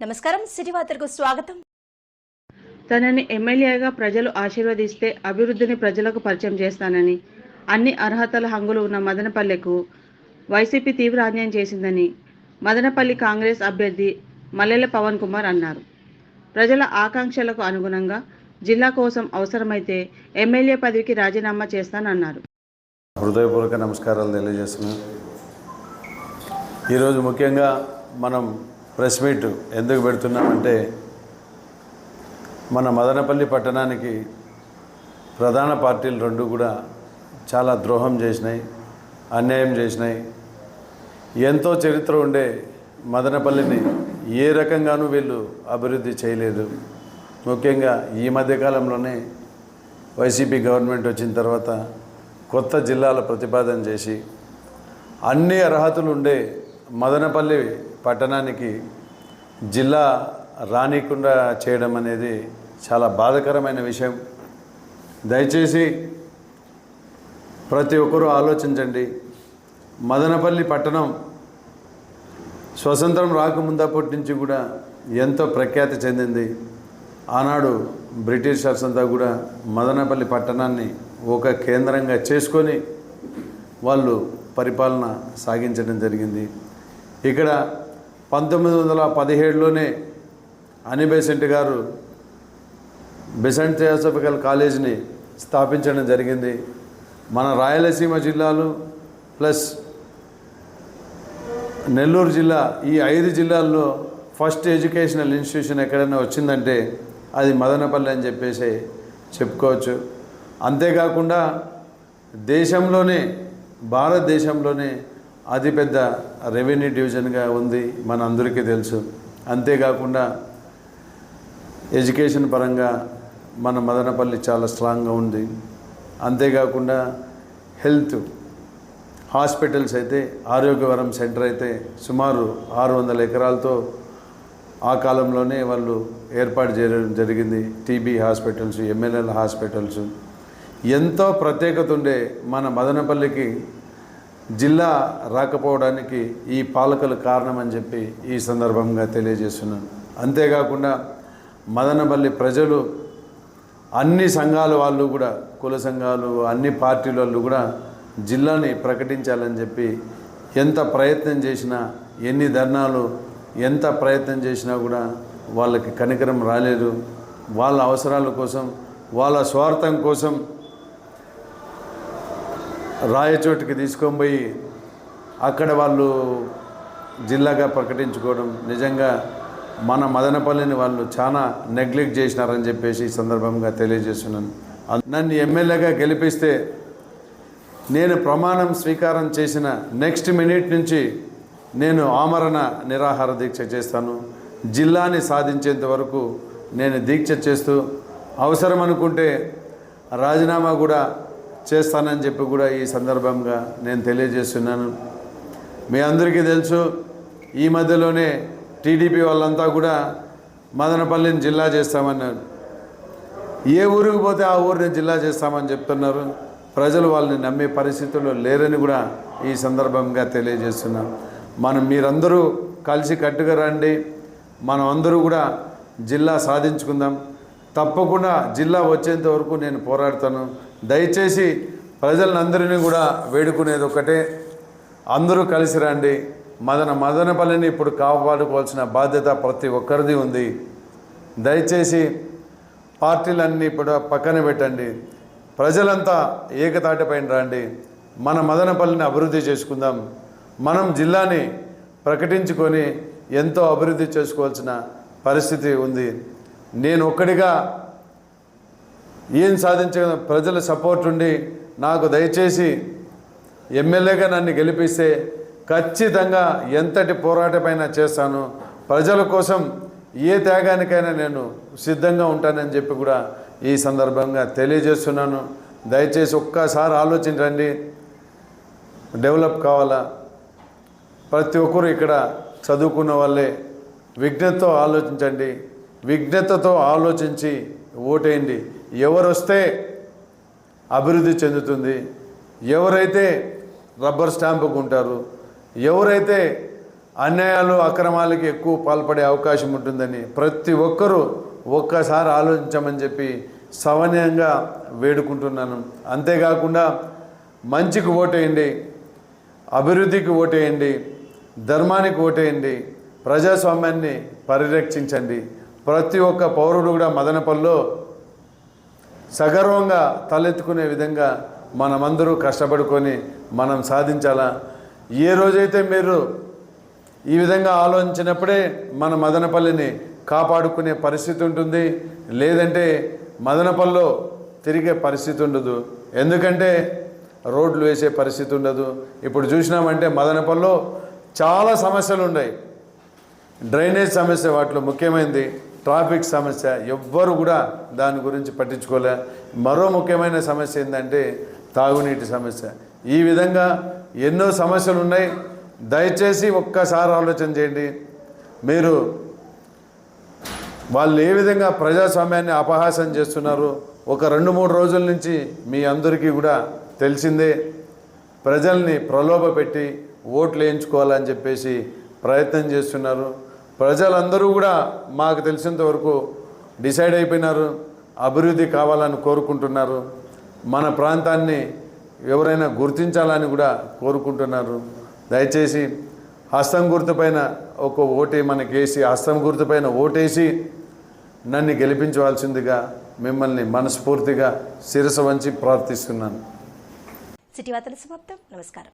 నమస్కారం సిటీ వార్తలకు స్వాగతం. తనని ఎమ్మెల్యేగా ప్రజలు ఆశీర్వదిస్తే అభివృద్ధిని ప్రజలకు పరిచయం చేస్తానని అన్ని అర్హతల హంగులు ఉన్న మదనపల్లెకు వైసీపీ తీవ్ర అన్యాయం చేసిందని మదనపల్లి కాంగ్రెస్ అభ్యర్థి మల్లెల పవన్ కుమార్ అన్నారు. ప్రజల ఆకాంక్షలకు అనుగుణంగా జిల్లా కోసం అవసరమైతే ఎమ్మెల్యే పదవికి రాజీనామా చేస్తానన్నారు. హృదయపూర్వక నమస్కారాలు తెలియజేస్తున్నాను. ఈరోజు ముఖ్యంగా మనం ప్రెస్ మీట్ ఎందుకు పెడుతున్నామంటే మన మదనపల్లి పట్టణానికి ప్రధాన పార్టీలు రెండు కూడా చాలా ద్రోహం చేసినాయి అన్యాయం చేసినాయి. ఎంతో చరిత్ర ఉండే మదనపల్లిని ఏ రకంగానూ వీళ్ళు అభివృద్ధి చేయలేదు. ముఖ్యంగా ఈ మధ్యకాలంలోనే వైసీపీ గవర్నమెంట్ వచ్చిన తర్వాత కొత్త జిల్లాల ప్రతిపాదన చేసి అన్ని అర్హతలు ఉండే మదనపల్లి పట్టణానికి జిల్లా రానికుండా చేయడం అనేది చాలా బాధకరమైన విషయం. దయచేసి ప్రతి ఒక్కరూ ఆలోచించండి. మదనపల్లి పట్టణం స్వతంత్రం రాకముందప్పటి నుంచి కూడా ఎంతో ప్రఖ్యాతి చెందింది. ఆనాడు బ్రిటిషర్స్ అంతా కూడా మదనపల్లి పట్టణాన్ని ఒక కేంద్రంగా చేసుకొని వాళ్ళు పరిపాలన సాగించడం జరిగింది. ఇక్కడ పంతొమ్మిది వందల పదిహేడులోనే అనిబెసెంట్ గారు బెసెంట్ థియోసఫికల్ కాలేజీని స్థాపించడం జరిగింది. మన రాయలసీమ జిల్లాలు ప్లస్ నెల్లూరు జిల్లా ఈ ఐదు జిల్లాల్లో ఫస్ట్ ఎడ్యుకేషనల్ ఇన్స్టిట్యూషన్ ఎక్కడైనా వచ్చిందంటే అది మదనపల్లి అని చెప్పేసి చెప్పుకోవచ్చు. అంతేకాకుండా దేశంలోనే భారతదేశంలోనే అతిపెద్ద రెవెన్యూ డివిజన్గా ఉంది మన అందరికీ తెలుసు. అంతేకాకుండా ఎడ్యుకేషన్ పరంగా మన మదనపల్లి చాలా స్ట్రాంగ్గా ఉంది. అంతేకాకుండా హెల్త్ హాస్పిటల్స్ అయితే ఆరోగ్యవరం సెంటర్ అయితే సుమారు ఆరు వందల ఎకరాలతో ఆ కాలంలోనే వాళ్ళు ఏర్పాటు చేయడం జరిగింది. TB hospitals MLL hospitals. ఎంతో ప్రత్యేకత ఉండే మన మదనపల్లికి జిల్లా రాకపోవడానికి ఈ పాలకులు కారణమని చెప్పి ఈ సందర్భంగా తెలియజేస్తున్నాను. అంతేకాకుండా మదనపల్లి ప్రజలు అన్ని సంఘాల వాళ్ళు కూడా కుల సంఘాలు అన్ని పార్టీల వాళ్ళు కూడా జిల్లాని ప్రకటించాలని చెప్పి ఎంత ప్రయత్నం చేసినా ఎన్ని ధర్నాలు ఎంత ప్రయత్నం చేసినా కూడా వాళ్ళకి కనికరం రాలేదు. వాళ్ళ అవసరాల కోసం వాళ్ళ స్వార్థం కోసం రాయచోటికి తీసుకొని పోయి అక్కడ వాళ్ళు జిల్లాగా ప్రకటించుకోవడం నిజంగా మన మదనపల్లిని వాళ్ళు చాలా నెగ్లెక్ట్ చేసినారని చెప్పేసి ఈ సందర్భంగా తెలియజేస్తున్నాను. నన్ను ఎమ్మెల్యేగా గెలిపిస్తే నేను ప్రమాణం స్వీకారం చేసిన నెక్స్ట్ మినిట్ నుంచి నేను ఆమరణ నిరాహార దీక్ష చేస్తాను. జిల్లాని సాధించేంత వరకు నేను దీక్ష చేస్తూ అవసరం అనుకుంటే రాజీనామా కూడా చేస్తానని చెప్పి కూడా ఈ సందర్భంగా నేను తెలియజేస్తున్నాను. మీ అందరికీ తెలుసు ఈ మధ్యలోనే టీడీపీ వాళ్ళంతా కూడా మదనపల్లిని జిల్లా చేస్తామన్నారు. ఏ ఊరికి పోతే ఆ ఊరిని జిల్లా చేస్తామని చెప్తున్నారు. ప్రజలు వాళ్ళని నమ్మే పరిస్థితుల్లో లేరని కూడా ఈ సందర్భంగా తెలియజేస్తున్నాం. మనం మీరందరూ కలిసి కట్టుగా రండి. మనం అందరూ కూడా జిల్లా సాధించుకుందాం. తప్పకుండా జిల్లా వచ్చేంత వరకు నేను పోరాడతాను. దయచేసి ప్రజలందరినీ కూడా వేడుకునేది ఒకటే అందరూ కలిసి రండి. మదన మదనపల్లిని ఇప్పుడు కాపాడుకోవాల్సిన బాధ్యత ప్రతి ఒక్కరిది ఉంది. దయచేసి పార్టీలన్నీ ఇప్పుడు పక్కన పెట్టండి. ప్రజలంతా ఏకతాటిపైన రండి. మన మదనపల్లిని అభివృద్ధి చేసుకుందాం. మనం జిల్లాని ప్రకటించుకొని ఎంతో అభివృద్ధి చేసుకోవాల్సిన పరిస్థితి ఉంది. నేను ఒక్కడిగా ఏం సాధించగల ప్రజల సపోర్ట్ ఉండి నాకు దయచేసి ఎమ్మెల్యేగా నన్ను గెలిపిస్తే ఖచ్చితంగా ఎంతటి పోరాటమైనా చేస్తాను. ప్రజల కోసం ఏ త్యాగానికైనా నేను సిద్ధంగా ఉంటానని చెప్పి కూడా ఈ సందర్భంగా తెలియజేస్తున్నాను. దయచేసి ఒక్కసారి ఆలోచించండి. డెవలప్ కావాలా? ప్రతి ఒక్కరు ఇక్కడ చదువుకున్న వాళ్ళే విజ్ఞతతో ఆలోచించండి. విజ్ఞతతో ఆలోచించి ఓటేయండి. ఎవరు వస్తే అభివృద్ధి చెందుతుంది ఎవరైతే రబ్బర్ స్టాంపుకు ఉంటారు ఎవరైతే అన్యాయాలు అక్రమాలకి ఎక్కువ పాల్పడే అవకాశం ఉంటుందని ప్రతి ఒక్కరూ ఒక్కసారి ఆలోచించమని చెప్పి సవనీయంగా వేడుకుంటున్నాను. అంతేకాకుండా మంచికి ఓటేయండి అభివృద్ధికి ఓటేయండి ధర్మానికి ఓటేయండి ప్రజాస్వామ్యాన్ని పరిరక్షించండి. ప్రతి ఒక్క పౌరుడు కూడా మదనపల్లిలో సగర్వంగా తలెత్తుకునే విధంగా మనమందరూ కష్టపడుకొని మనం సాధించాలా? ఏ రోజైతే మీరు ఈ విధంగా ఆలోచించినప్పుడే మన మదనపల్లిని కాపాడుకునే పరిస్థితి ఉంటుంది లేదంటే మదనపల్లిలో తిరిగే పరిస్థితి ఉండదు. ఎందుకంటే రోడ్లు వేసే పరిస్థితి ఉండదు. ఇప్పుడు చూసినామంటే మదనపల్లిలో చాలా సమస్యలు ఉన్నాయి. డ్రైనేజ్ సమస్య వాటిలో ముఖ్యమైనది ట్రాఫిక్ సమస్య ఎవ్వరు కూడా దాని గురించి పట్టించుకోలే. మరో ముఖ్యమైన సమస్య ఏంటంటే తాగునీటి సమస్య. ఈ విధంగా ఎన్నో సమస్యలు ఉన్నాయి. దయచేసి ఒక్కసారి ఆలోచన చేయండి. మీరు వాళ్ళు ఏ విధంగా ప్రజాస్వామ్యాన్ని అపహాసం చేస్తున్నారు? ఒక రెండు మూడు రోజుల నుంచి మీ అందరికీ కూడా తెలిసిందే. ప్రజల్ని ప్రలోభపెట్టి ఓట్లు వేయించుకోవాలని చెప్పేసి ప్రయత్నం చేస్తున్నారు. ప్రజలందరూ కూడా మాకు తెలిసినంత వరకు డిసైడ్ అయిపోయినారు అభివృద్ధి కావాలని కోరుకుంటున్నారు మన ప్రాంతాన్ని ఎవరైనా గుర్తించాలని కూడా కోరుకుంటున్నారు. దయచేసి హస్తం గుర్తుపైన ఒక ఓటే మనకి వేసి హస్తం గుర్తుపైన ఓటేసి నన్ను గెలిపించవలసిందిగా మిమ్మల్ని మనస్ఫూర్తిగా శిరస వంచి ప్రార్థిస్తున్నాను. సిటీ వార్తల సమాప్తం. నమస్కారం.